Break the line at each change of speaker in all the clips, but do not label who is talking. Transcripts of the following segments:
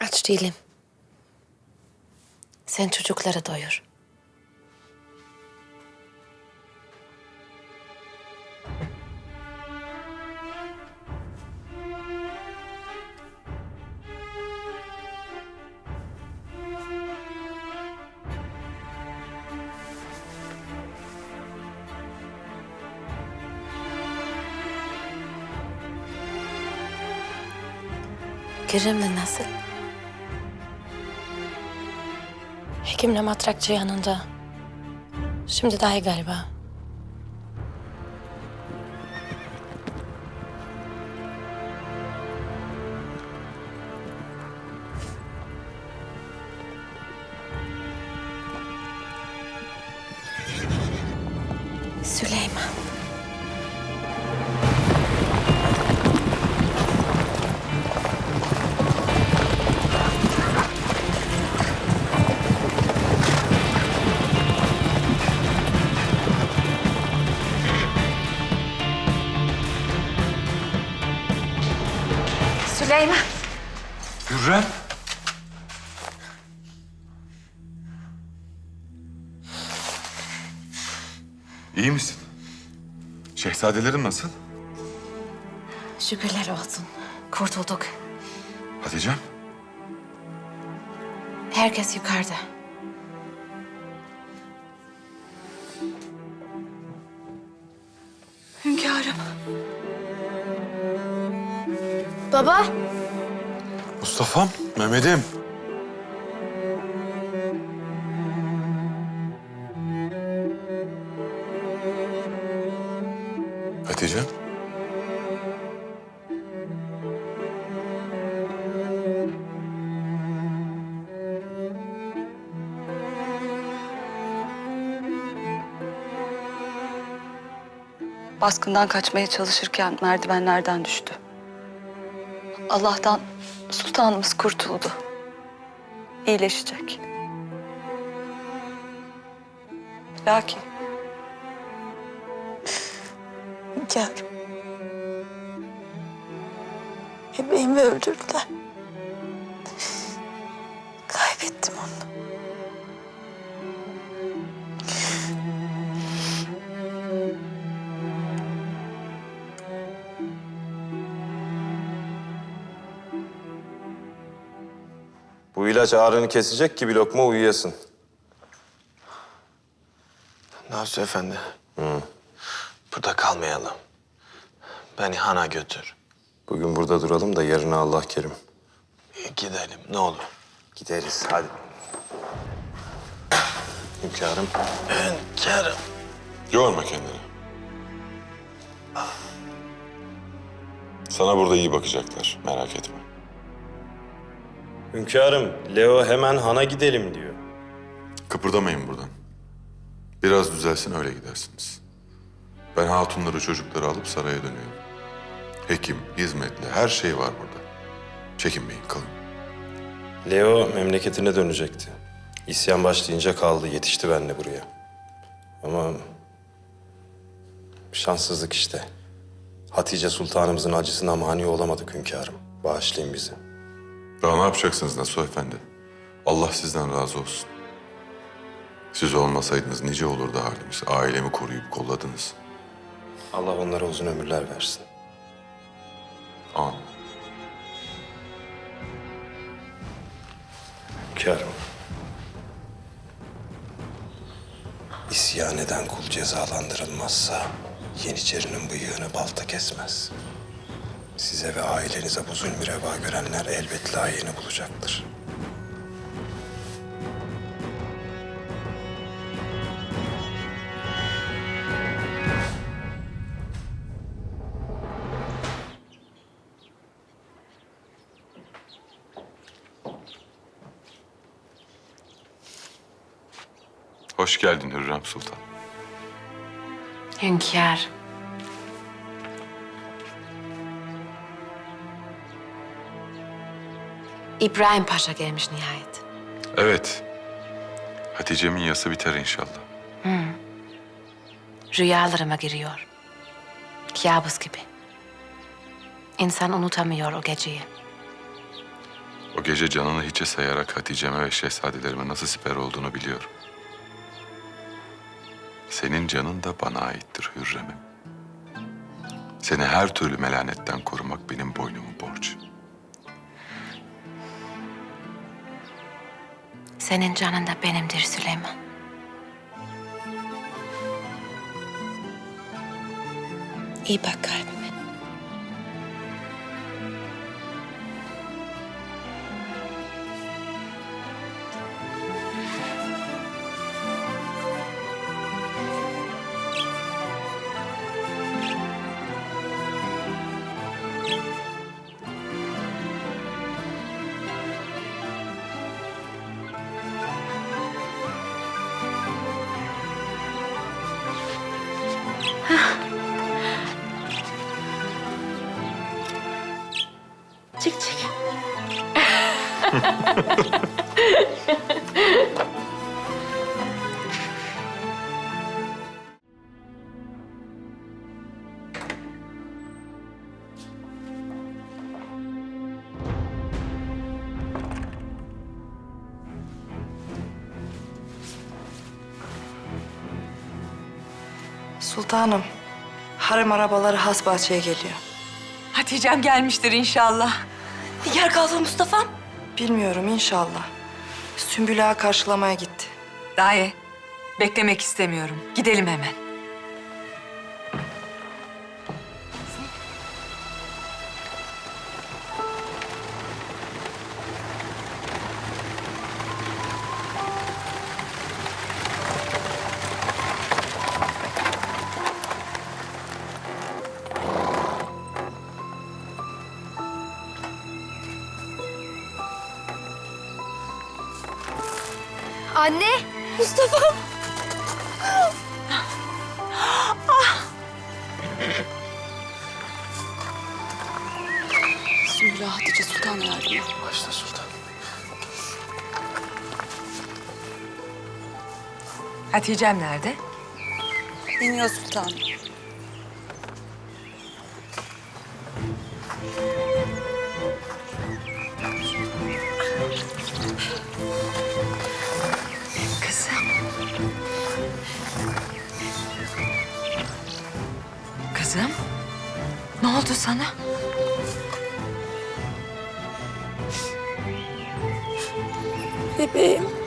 Aç değilim. Sen çocukları doyur. Kerem'le nasıl? Hekimle matrakçı yanında. Şimdi daha iyi galiba.
Şehzadelerin nasıl?
Şükürler olsun. Kurtulduk.
Hatice'm.
Herkes yukarıda.
Hünkârım.
Baba.
Mustafa'm, Mehmet'im.
Baskından kaçmaya çalışırken merdivenlerden düştü. Allah'tan sultanımız kurtuldu. İyileşecek. Lakin... Hünkârım. Bebeğimi öldürdüler.
İlaç ağrını kesecek ki bir lokma uyuyasın.
Nasuh Efendi. Burada kalmayalım. Beni hana götür.
Bugün burada duralım da yarına Allah kerim.
Gidelim ne olur.
Gideriz hadi. Hünkârım.
Hünkârım.
Yorma kendini. Sana burada iyi bakacaklar, merak etme.
Hünkârım, Leo hemen hana gidelim diyor.
Kıpırdamayın buradan. Biraz düzelsin öyle gidersiniz. Ben hatunları çocukları alıp saraya dönüyorum. Hekim, hizmetli her şey var burada. Çekinmeyin kalın.
Leo memleketine dönecekti. İsyan başlayınca kaldı, yetişti benimle buraya. Ama şanssızlık işte. Hatice Sultanımızın acısına mani olamadık hünkârım. Bağışlayın bizi.
Daha ne yapacaksınız Nasuh Efendi? Allah sizden razı olsun. Siz olmasaydınız nice olurdu halimiz. Ailemi koruyup kolladınız.
Allah onlara uzun ömürler versin.
Amin.
Hünkârım. İsyan eden kul cezalandırılmazsa Yeniçerinin bıyığını balta kesmez. Size ve ailenize bu zulmü reva görenler elbet layığını bulacaktır.
Hoş geldin Hürrem Sultan.
Hünkâr. İbrahim Paşa gelmiş nihayet.
Evet. Hatice'min yası biter inşallah.
Rüyalarıma giriyor. Kabus gibi. İnsan unutamıyor o geceyi.
O gece canını hiçe sayarak Hatice'me ve şehzadelerime nasıl siper olduğunu biliyorum. Senin canın da bana aittir Hürrem'im. Seni her türlü melanetten korumak benim boynumun borcu.
Senin canın da benimdir Süleyman. İyi bak kalbime.
Sultanım, harem arabaları has bahçeye geliyor.
Hatice'm gelmiştir inşallah.
Nigar kaldı Mustafa'm? Bilmiyorum inşallah. Sümbül Ağa karşılamaya gitti.
Daye, beklemek istemiyorum. Gidelim hemen.
Anne! Mustafa!
Sümbül Ağa Hatice Sultan yardıma.
Başla sultan.
Hatice'm nerede?
İniyor sultanım.
Oldu sana?
Bebeğim.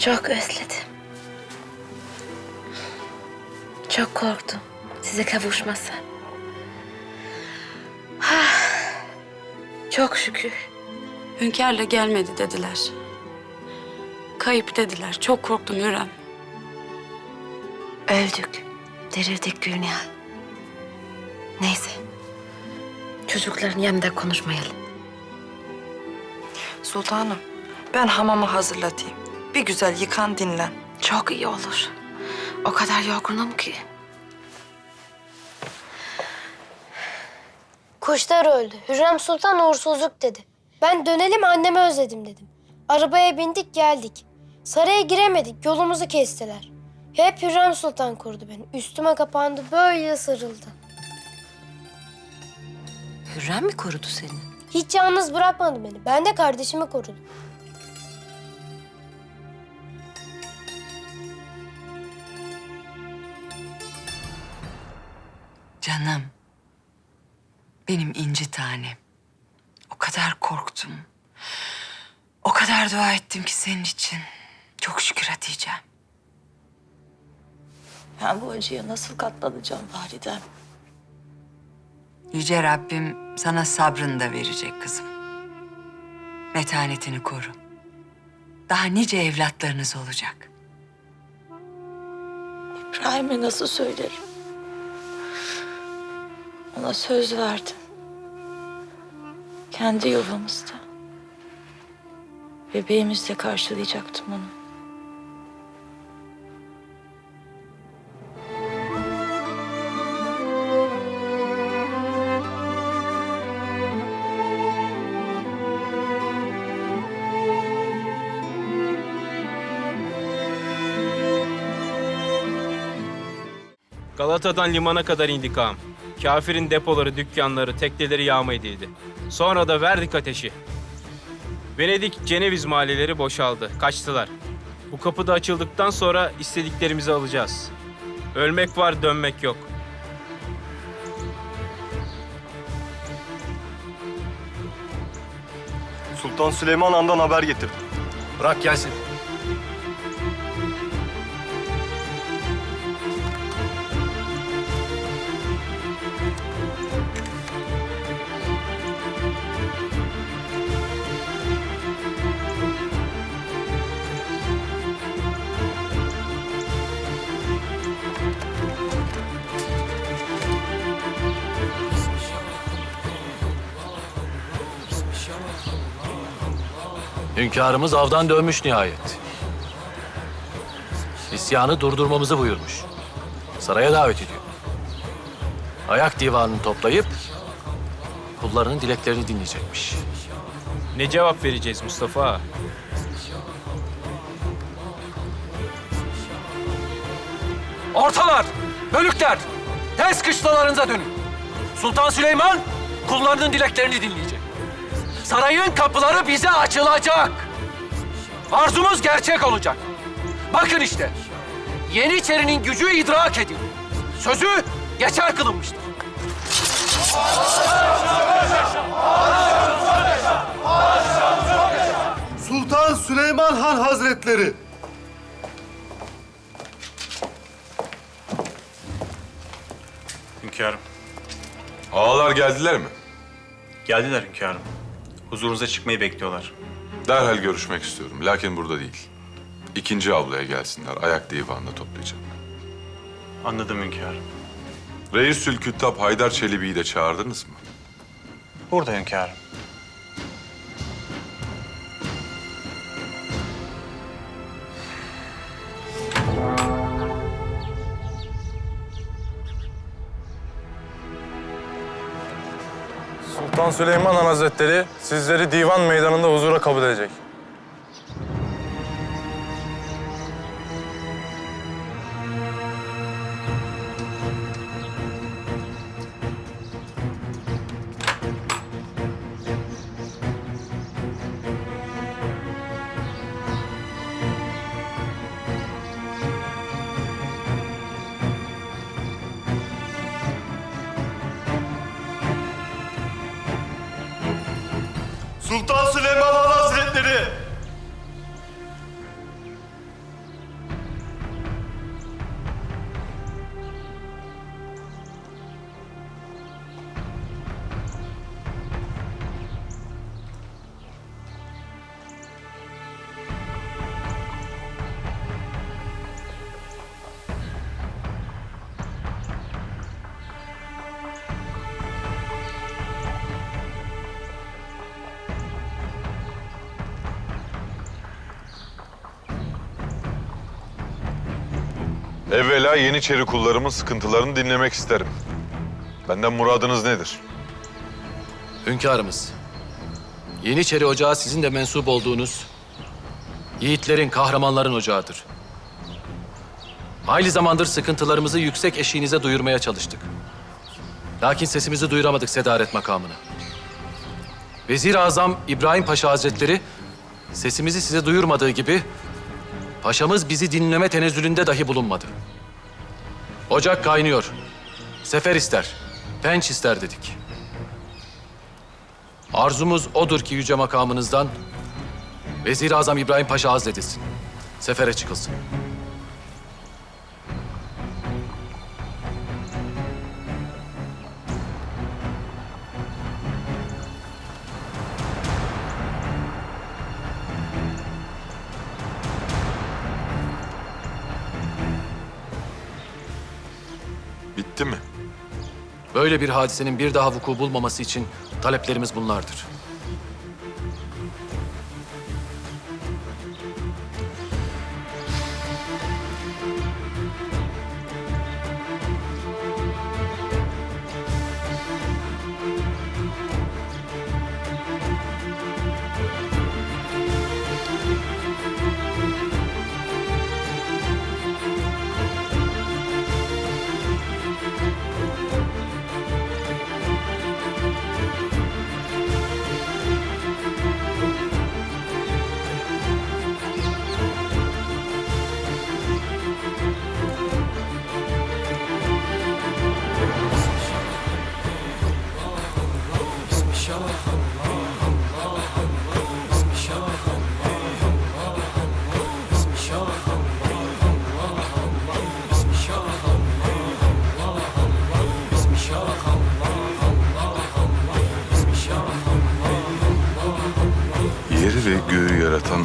Çok özledim. Çok korktum size kavuşmasa. Çok şükür.
Hünkârla gelmedi dediler. Kayıp dediler. Çok korktum Hürrem.
Öldük. Dirildik Gülnihal. Neyse. Çocukların yanında konuşmayalım.
Sultanım, ben hamamı hazırlatayım. Bir güzel yıkan dinlen.
Çok iyi olur. O kadar yorgunum ki.
Kuşlar öldü. Hürrem Sultan uğursuzluk dedi. Ben dönelim annemi özledim dedim. Arabaya bindik geldik. Saraya giremedik yolumuzu kestiler. Hep Hürrem Sultan korudu beni. Üstüme kapandı böyle sarıldı.
Hürrem mi korudu seni?
Hiç yalnız bırakmadı beni. Ben de kardeşimi korudum.
Canım. Benim inci tanem. O kadar korktum. O kadar dua ettim ki senin için. Çok şükür Hatice.
Ben bu acıya nasıl katlanacağım validem?
Yüce Rabbim sana sabrını da verecek kızım. Metanetini koru. Daha nice evlatlarınız olacak.
İbrahim'e nasıl söylerim? Ona söz verdim. Kendi yuvamızda. Bebeğimizle karşılayacaktım onu.
Galata'dan limana kadar indik ağam. Kafirin depoları, dükkanları, tekneleri yağma edildi. Sonra da verdik ateşi. Venedik, Ceneviz mahalleleri boşaldı, kaçtılar. Bu kapı da açıldıktan sonra istediklerimizi alacağız. Ölmek var, dönmek yok.
Sultan Süleyman Han'dan haber getirdim.
Bırak gelsin.
Hünkârımız avdan dönmüş nihayet. İsyanı durdurmamızı buyurmuş. Saraya davet ediyor. Ayak divanını toplayıp kullarının dileklerini dinleyecekmiş.
Ne cevap vereceğiz Mustafa?
Ortalar, bölükler, tez kışlalarınıza dönün. Sultan Süleyman kullarının dileklerini dinleyecek. Sarayın kapıları bize açılacak. Arzumuz gerçek olacak. Bakın işte, Yeniçerinin gücü idrak edin. Sözü geçer kılınmıştır.
Sultan Süleyman Han Hazretleri.
Hünkârım.
Ağalar geldiler mi?
Geldiler hünkârım. Huzurunuza çıkmayı bekliyorlar.
Derhal görüşmek istiyorum. Lakin burada değil. İkinci avluya gelsinler. Ayak divanını toplayacağım.
Anladım hünkârım.
Reisül Küttab Haydar Çelebi'yi de çağırdınız mı?
Burada hünkârım.
Sultan Süleyman Hazretleri sizleri divan meydanında huzura kabul edecek. Hazretleri.
Evvela Yeniçeri kullarımın sıkıntılarını dinlemek isterim. Benden muradınız nedir?
Hünkârımız, Yeniçeri Ocağı sizin de mensup olduğunuz yiğitlerin, kahramanların ocağıdır. Hayli zamandır sıkıntılarımızı yüksek eşiğinize duyurmaya çalıştık. Lakin sesimizi duyuramadık sedaret makamına. Vezir-i Azam İbrahim Paşa Hazretleri sesimizi size duyurmadığı gibi paşamız bizi dinleme tenezzülünde dahi bulunmadı. Ocak kaynıyor. Sefer ister, penç ister dedik. Arzumuz odur ki yüce makamınızdan Vezir-i Azam İbrahim Paşa azledilsin. Sefere çıkılsın. Böyle bir hadisenin bir daha vuku bulmaması için taleplerimiz bunlardır.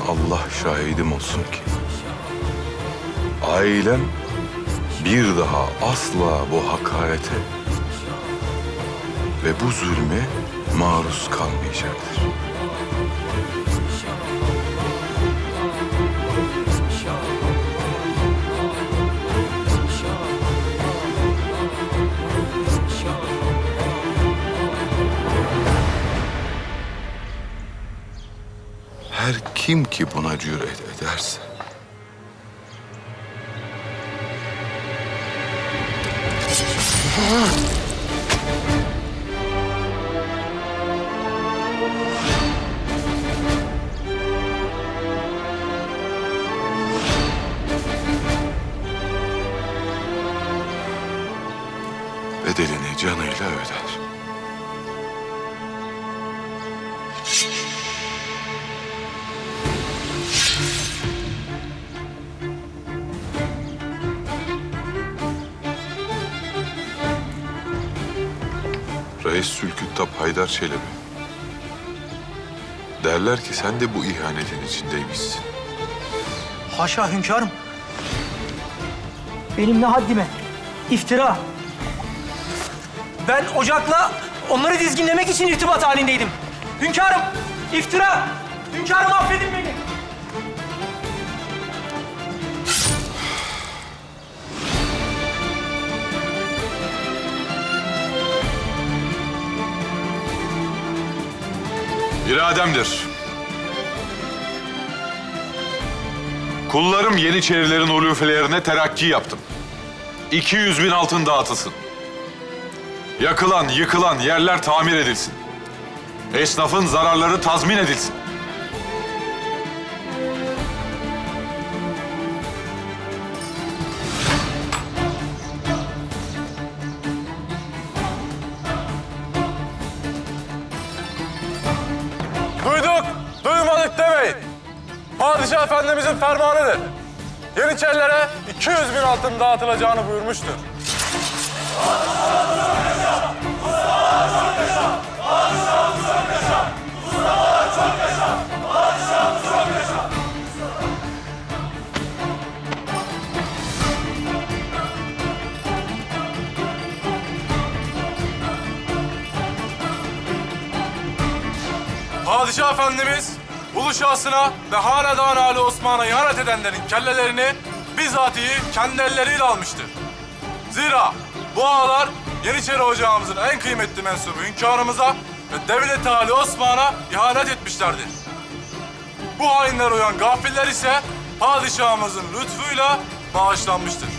Allah şahidim olsun ki ailem bir daha asla bu hakarete ve bu zulme maruz kalmayacaktır. Kim ki buna cüret ederse? Bedelini Reis Sülküttap Haydar Çelebi. Derler ki sen de bu ihanetin içindeymişsin.
Haşa hünkârım. Benim ne haddime? İftira. Ben ocakla onları dizginlemek için irtibat halindeydim. Hünkârım, iftira. Hünkârım affedin beni.
İrademdir. Kullarım Yeniçerilerin ulufelerine terakki yaptım. 200 bin altın dağıtılsın. Yakılan, yıkılan yerler tamir edilsin. Esnafın zararları tazmin edilsin.
Efendimizin fermanıdır. Yeniçerilere 200 bin altın dağıtılacağını buyurmuştur. Padişah Efendimiz ulu şahsına ve hanedan Ali Osman'a ihanet edenlerin kellelerini bizatihi kendi elleriyle almıştır. Zira bu ağalar Yeniçeri Ocağımızın en kıymetli mensubu hünkârımıza ve Devlet-i Ali Osman'a ihanet etmişlerdir. Bu hainler uyan gafiller ise padişahımızın lütfuyla bağışlanmıştır.